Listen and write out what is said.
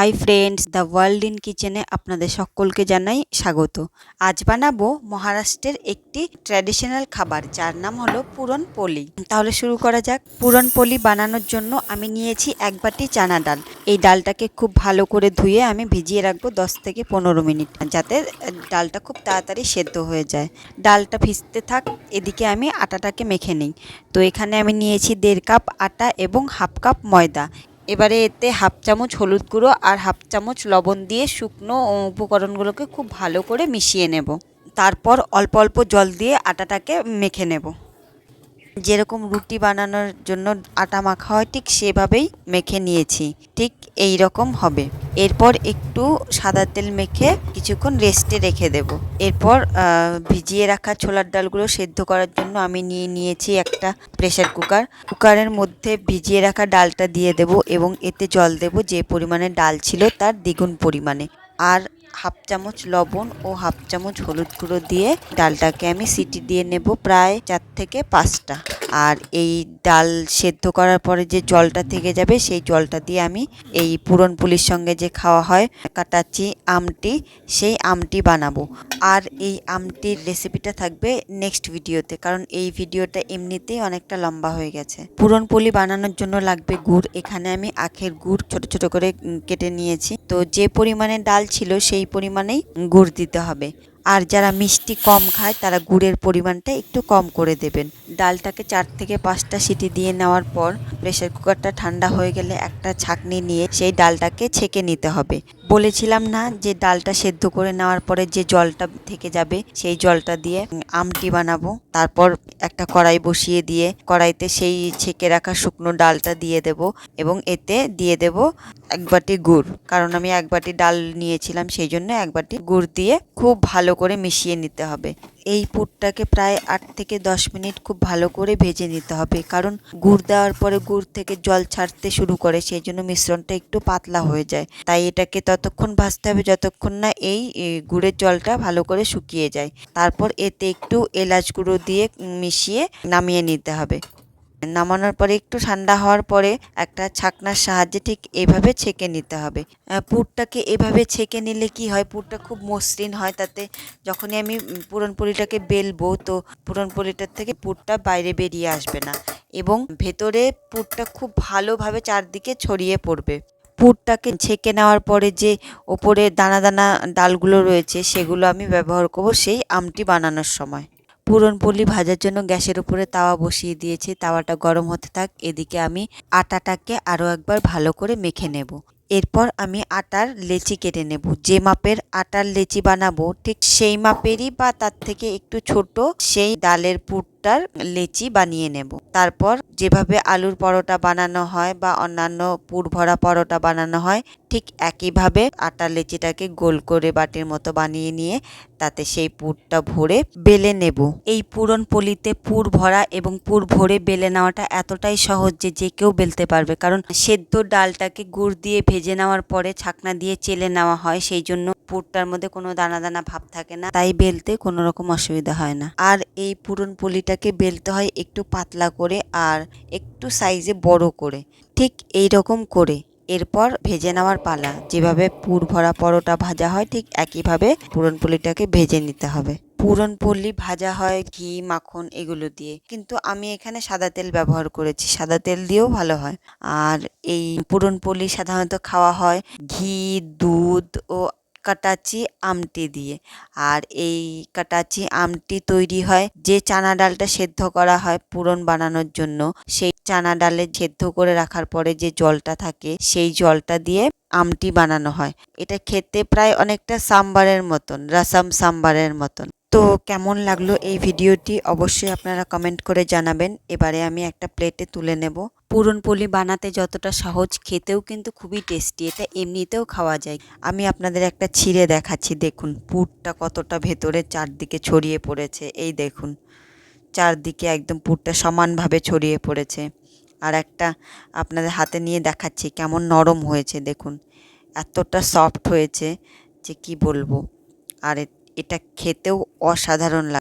Hi friends the world in কিচেনে আপনাদের সকলকে জানাই স্বাগত। আজ বানাবো মহারাষ্ট্রের একটি ট্র্যাডিশনাল খাবার, যার নাম হলো পুরন পোলি। তাহলে শুরু করা যাক। পুরন পোলি বানানোর জন্য আমি নিয়েছি এক বাটি চানা ডাল। এই ডালটাকে খুব ভালো করে ধুয়ে আমি ভিজিয়ে রাখব দশ থেকে পনেরো মিনিট, যাতে ডালটা খুব তাড়াতাড়ি সেদ্ধ হয়ে যায়। ডালটা ভিজতে থাক, এদিকে আমি আটাটাকে মেখে নিই। তো এখানে আমি নিয়েছি দেড় কাপ আটা এবং হাফ কাপ ময়দা। এবারে এতে হাফ চামচ হলুদ গুঁড়ো আর হাফ চামচ লবণ দিয়ে শুকনো উপকরণগুলোকে খুব ভালো করে মিশিয়ে নেব। তারপর অল্প অল্প জল দিয়ে আটাটাকে মেখে নেব। যেরকম রুটি বানানোর জন্য আটা মাখা হয়, ঠিক সেভাবেই মেখে নিয়েছি। ঠিক এই রকম হবে। এরপর একটু সাদা তেল মেখে কিছুক্ষণ রেস্টে রেখে দেব। এরপর ভিজিয়ে রাখা ছোলার ডালগুলো সেদ্ধ করার জন্য আমি নিয়ে নিয়েছি একটা প্রেসার কুকার কুকারের মধ্যে ভিজিয়ে রাখা ডালটা দিয়ে দেব এবং এতে জল দেব যে পরিমাণে ডাল ছিল তার দ্বিগুণ পরিমাণে। আর হাফ চামচ লবণ ও হাফ চামচ হলুদ গুঁড়ো দিয়ে ডালটাকে আমি সিটি দিয়ে নেব প্রায় চার থেকে পাঁচটা। আর এই ডাল সেদ্ধ করার পরে যে জলটা থেকে যাবে, সেই জলটা দিয়ে আমি এই পুরন পুলির সঙ্গে যে খাওয়া হয়, কাটাচি আমটি, সেই আমটি বানাবো। আর এই আমটির রেসিপিটা থাকবে নেক্সট ভিডিওতে, কারণ এই ভিডিওটা এমনিতেই অনেকটা লম্বা হয়ে গেছে। পুরন পুলি বানানোর জন্য লাগবে গুড়। এখানে আমি আখের গুড় ছোট ছোট করে কেটে নিয়েছি। তো যে পরিমাণে ডাল ছিল, সেই পরিমাণেই গুড় দিতে হবে। আর যারা মিষ্টি কম খায়, তারা গুড়ের পরিমাণটা একটু কম করে দেবেন। ডালটাকে চার থেকে পাঁচটা সিটি দিয়ে নেওয়ার পর প্রেসার কুকারটা ঠান্ডা হয়ে গেলে একটা ছাঁকনি নিয়ে সেই ডালটাকে ছেঁকে নিতে হবে। বলেছিলাম না যে ডালটা সেদ্ধ করে নেওয়ার পরে যে জলটা থেকে যাবে, সেই জলটা দিয়ে আমটি বানাবো। তারপর একটা কড়াই বসিয়ে দিয়ে কড়াইতে সেই ছেঁকে রাখা শুকনো ডালটা দিয়ে দেব এবং এতে দিয়ে দেব এক বাটি গুড়। কারণ আমি এক বাটি ডাল নিয়েছিলাম সেই জন্য এক বাটি গুড় দিয়ে খুব ভালো করে মিশিয়ে নিতে হবে। এই পুরটাকে প্রায় আট থেকে দশ মিনিট খুব ভালো করে ভেজে নিতে হবে। কারণ গুড় দেওয়ার পরে গুড় থেকে জল ছাড়তে শুরু করে সেই জন্য মিশ্রণটা একটু পাতলা হয়ে যায়। তাই এটাকে ততক্ষণ ভাজতে হবে যতক্ষণ না এই গুড়ের জলটা ভালো করে শুকিয়ে যায়। তারপর এতে একটু এলাচ গুঁড়ো দিয়ে মিশিয়ে নামিয়ে নিতে হবে। নামানোর পরে, একটু ঠান্ডা হওয়ার পরে একটা ছাকনার সাহায্যে ঠিক এভাবে ছেঁকে নিতে হবে। পুরটাকে এভাবে ছেঁকে নিলে কি হয়? পুরটা খুব মসৃণ হয়, তাতে যখনই আমি পুরনপুরিটাকে বেলবো, তো পুরনপুরিটার থেকে পুরটা বাইরে বেরিয়ে আসবে না এবং ভেতরে পুরটা খুব ভালোভাবে চারদিকে ছড়িয়ে পড়বে। পুরটাকে ছেঁকে নেওয়ার পরে যে ওপরে দানা দানা ডালগুলো রয়েছে, সেগুলো আমি ব্যবহার করব সেই আমটি বানানোর সময়। পুরনপল্লি ভাজার জন্য গ্যাসের উপরে তাওয়া বসিয়ে দিয়েছি। তাওয়াটা গরম হতে থাক, এদিকে আমি আটাটাকে আরও একবার ভালো করে মেখে নেব। এরপর আমি আটার লেচি কেটে নেব। যে মাপের আটার লেচি বানাবো, ঠিক সেই মাপেরই বা তার থেকে একটু ছোট সেই ডালের পুরটার লেচি বানিয়ে নেব। তারপর যেভাবে আলুর পরোটা বানানো হয় বা অন্যান্য পুর ভরা পরোটা বানানো হয়, ঠিক একইভাবে আটার লেচিটাকে গোল করে বাটির মতো বানিয়ে নিয়ে তাতে সেই পুরটা ভরে বেলে নেব। এই পুরন পলিতে পুর ভরা এবং পুর ভরে বেলে নেওয়াটা এতটাই সহজ যে যে কেউ বেলতে পারবে। কারণ সেদ্ধ ডালটাকে গুড় দিয়ে ভেজে নেওয়ার পরে ছাকনা দিয়ে চেলে নেওয়া হয়, সেই জন্য পুরটার মধ্যে কোনো দানা দানা ভাব থাকে না, তাই বেলতে কোনো রকম অসুবিধা হয় না। আর এই পুরন পলিটাকে বেলতে হয় একটু পাতলা করে আর একটু সাইজে বড় করে। ঠিক এই রকম করে এরপর ভেজে নেওয়ার পালা। যেভাবে পুর ভরা পরোটা ভাজা হয়, ঠিক একইভাবে পুরনপল্লিটাকে ভেজে নিতে হবে। পুরনপল্লি ভাজা হয় ঘি, মাখন এগুলো দিয়ে। কিন্তু আমি এখানে সাদা তেল ব্যবহার করেছি, সাদা তেল দিয়েও ভালো হয়। আর এই পুরনপল্লি সাধারণত খাওয়া হয় ঘি, দুধ ও কাটাচি আমটি দিয়ে। আর এই কাটাচি আমটি তৈরি হয় যে চানা ডালটা সেদ্ধ করা হয় পূরণ বানানোর জন্য, সেই চানা ডালে সেদ্ধ করে রাখার পরে যে জলটা থাকে, সেই জলটা দিয়ে আমটি বানানো হয়। এটা খেতে প্রায় অনেকটা সাম্বারের মতন, রাসাম সাম্বারের মতন। তো কেমন লাগল এই ভিডিওটি? অবশ্যই আপনারা কমেন্ট করে জানাবেন। এবারে আমি একটা প্লেটে তুলে নেব। পুরনপোলি বানাতে যতটা সহজ, খেতেও কিন্তু খুবই টেস্টি এটা এমনিতেও খাওয়া যায়। আমি আপনাদের একটা ছিঁড়ে দেখাচ্ছি, দেখুন পুরটা কতটা ভেতরে চারদিকে ছড়িয়ে পড়েছে, এই দেখুন। চারদিকে একদম পুরটা সমানভাবে ছড়িয়ে পড়েছে। আর একটা আপনাদের হাতে নিয়ে দেখাচ্ছি, কেমন নরম হয়েছে, দেখুন। এতটা সফট হয়েছে যে কি বলব। আর এটা খেতেও অসাধারণ লাগে